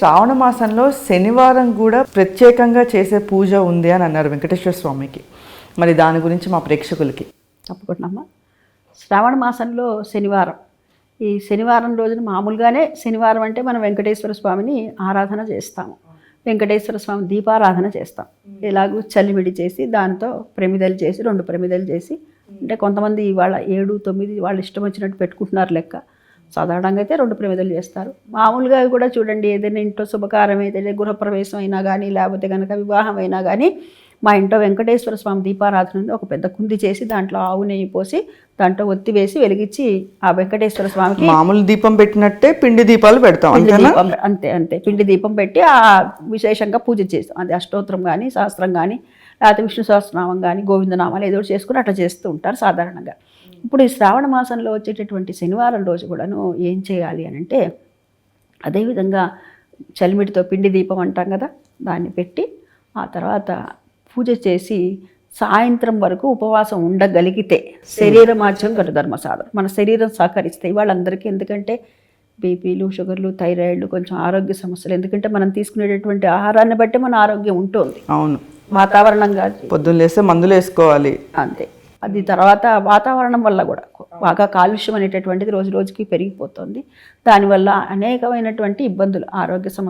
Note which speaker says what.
Speaker 1: శ్రావణ మాసంలో శనివారం కూడా ప్రత్యేకంగా చేసే పూజ ఉంది అని అన్నారు వెంకటేశ్వర స్వామికి. మరి దాని గురించి మా ప్రేక్షకులకి.
Speaker 2: తప్పకుండా. శ్రావణ మాసంలో శనివారం. ఈ శనివారం రోజున మామూలుగానే శనివారం అంటే మనం వెంకటేశ్వర స్వామిని ఆరాధన చేస్తాము. వెంకటేశ్వర స్వామి దీపారాధన చేస్తాం. ఎలాగూ చలిమిడి చేసి దాంతో ప్రమిదలు చేసి రెండు ప్రమిదలు చేసి అంటే కొంతమంది ఇవాళ ఏడు తొమ్మిది వాళ్ళు ఇష్టం వచ్చినట్టు పెట్టుకుంటున్నారు లెక్క. సాధారణంగా అయితే రెండు ప్రమిదలు చేస్తారు. మామూలుగా కూడా చూడండి ఏదైనా ఇంట్లో శుభకారం ఏదైనా గృహప్రవేశం అయినా కానీ లేకపోతే కనుక వివాహం అయినా కానీ మా ఇంట్లో వెంకటేశ్వర స్వామి దీపారాధన ఉంది ఒక పెద్ద కుంది చేసి దాంట్లో ఆవు నెయ్యి పోసి దాంట్లో ఒత్తి వేసి వెలిగించి ఆ వెంకటేశ్వర స్వామికి
Speaker 1: మామూలు దీపం పెట్టినట్టే పిండి దీపాలు పెడతాం
Speaker 2: అంతే అంతే. పిండి దీపం పెట్టి ఆ విశేషంగా పూజ చేస్తాం. అది అష్టోత్తరం కానీ శాస్త్రం కానీ లేకపోతే విష్ణు సహస్రనామం కానీ గోవిందనామాలు ఏదో చేసుకుని అట్లా చేస్తూ ఉంటారు సాధారణంగా. ఇప్పుడు ఈ శ్రావణ మాసంలో వచ్చేటటువంటి శనివారం రోజు కూడాను ఏం చేయాలి అని అంటే అదేవిధంగా చలిమిడితో పిండి దీపం అంటాం కదా దాన్ని పెట్టి ఆ తర్వాత పూజ చేసి సాయంత్రం వరకు ఉపవాసం ఉండగలిగితే శరీర మార్చం గటు ధర్మ సాధన. మన శరీరం సహకరిస్తాయి వాళ్ళందరికీ ఎందుకంటే బీపీలు షుగర్లు థైరాయిడ్లు కొంచెం ఆరోగ్య సమస్యలు. ఎందుకంటే మనం తీసుకునేటటువంటి ఆహారాన్ని బట్టి మన ఆరోగ్యం ఉంటుంది.
Speaker 1: అవును.
Speaker 2: వాతావరణంగా
Speaker 1: పొద్దున్న లేస్తే మందులు వేసుకోవాలి.
Speaker 2: అంతే. అది తర్వాత వాతావరణం వల్ల కూడా బాగా కాలుష్యం అనేటటువంటిది రోజు రోజుకి పెరిగిపోతుంది. దానివల్ల అనేకమైనటువంటి ఇబ్బందులు ఆరోగ్య సమస్యలు